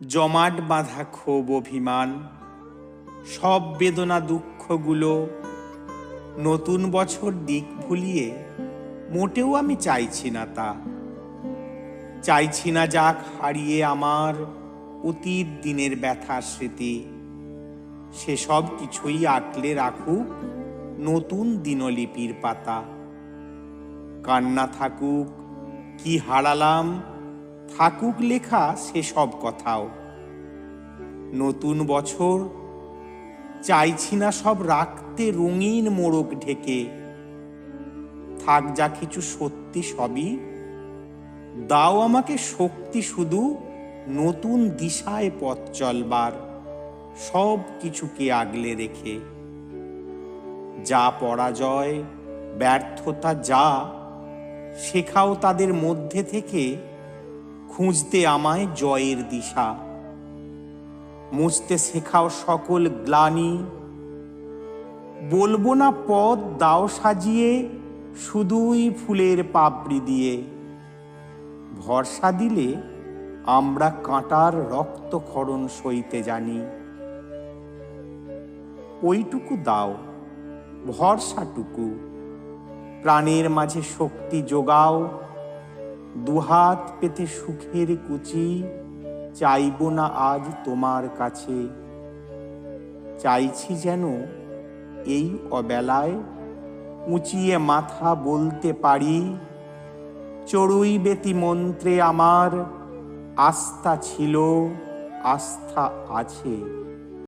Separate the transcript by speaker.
Speaker 1: জমাট বাঁধা ক্ষোভ অভিমান, সব বেদনা দুঃখগুলো নতুন বছর দিক ভুলিয়ে মোটেও আমি চাইছি না তা। চাইছি না যাক হারিয়ে আমার অতীত দিনের ব্যথা স্মৃতি সেসব কিছুই আঁকলে রাখুক নতুন দিনলিপির পাতা। কান্না থাকুক, কি হারালাম থাকুক লেখা সেসব কথাও। নতুন বছর, চাইছি না সব রাখতে রঙিন মোড়ক ঢেকে। থাক যা কিছু সত্যি সবই, দাও আমাকে শক্তি শুধু নতুন দিশায় পথ চলবার, সব কিছুকে আগলে রেখে। যা পরাজয়, ব্যর্থতা যা, শেখাও তাদের মধ্যে থেকে খুঁজতে আমায় জয়ের দিশা। মুছতে শেখাও সকল গ্লানি। বলব না পথ দাও সাজিয়ে, শুধুই ফুলের পাপড়ি দিয়ে। ভরসা দিলে আমরা কাঁটার রক্তক্ষরণ সইতে জানি। ওইটুকু দাও, ভরসাটুকু। প্রাণের মাঝে শক্তি যোগাও দুহাত পেতে সুখের কুচি চাইব না আজ তোমার কাছে। চাইছি যেন এই অবেলায় উঁচিয়ে মাথা বলতে পারি, চড়ুই বেতি মন্ত্রে আমার আস্থা ছিল, আস্থা আছে।